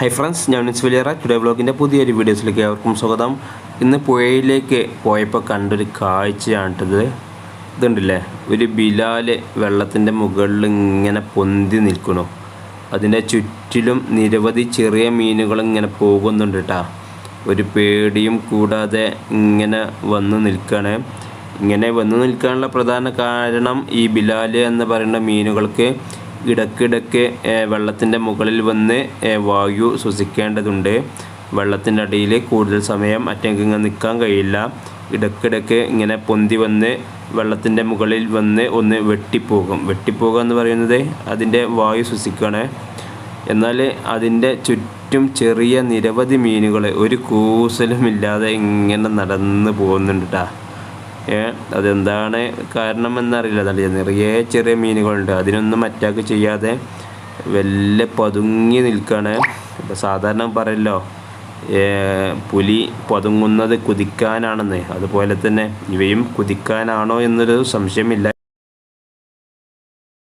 Hi friends ഞാൻ നിസ് Valiyara today വ്ളോഗിന്റെ പുതിയൊരു വീഡിയോസിലേക്ക് അവർക്കും സ്വാഗതം. ഇന്ന് പുഴയിലേക്ക് പോയപ്പോൾ കണ്ടൊരു കാഴ്ചയാണിട്ടത് ഇതുണ്ടല്ലേ? ഒരു ബിലാൽ വെള്ളത്തിന്റെ മുകളിൽ ഇങ്ങനെ പൊന്തി നിൽക്കണു അതിന്റെ ചുറ്റിലും നിരവധി ചെറിയ മീനുകൾ ഇങ്ങനെ പോകുന്നുണ്ട് കേട്ടോ ഒരു പേടിയും കൂടാതെ ഇങ്ങനെ വന്ന് നിൽക്കുകയാണ് ഇങ്ങനെ വന്ന് നിൽക്കാനുള്ള പ്രധാന കാരണം ഈ ബിലാൽ എന്ന് പറയുന്ന മീനുകൾക്ക് ഇടയ്ക്കിടയ്ക്ക് വെള്ളത്തിന്റെ മുകളിൽ വന്ന് വായു ശ്വസിക്കേണ്ടതുണ്ട്. വെള്ളത്തിന്റെ അടിയിൽ കൂടുതൽ സമയം അറ്റങ്ങിങ്ങ് നിൽക്കാൻ കഴിയില്ല. ഇടയ്ക്കിടയ്ക്ക് ഇങ്ങനെ പൊന്തി വന്ന് വെള്ളത്തിന്റെ മുകളിൽ വന്ന് ഒന്ന് വെട്ടിപ്പോകും. വെട്ടിപ്പോകുക എന്ന് പറയുന്നത് അതിന്റെ വായു ശ്വസിക്കുകയാണ് എന്നാൽ അതിന്റെ ചുറ്റും ചെറിയ നിരവധി മീനുകൾ ഒരു കൂസലുമില്ലാതെ ഇങ്ങനെ നടന്ന് പോകുന്നുണ്ട് കേട്ടോ അതെന്താണ് കാരണം എന്നറിയില്ല നല്ല നിറയെ ചെറിയ മീനുകളുണ്ട്. അതിനൊന്നും അറ്റാക്ക് ചെയ്യാതെ വല്ല പതുങ്ങി നിൽക്കുകയാണ് ഇപ്പം സാധാരണ പറയല്ലോ പുലി പതുങ്ങുന്നത് കുതിക്കാനാണെന്ന്. അതുപോലെ തന്നെ ഇവയും കുതിക്കാനാണോ എന്നൊരു സംശയമില്ല.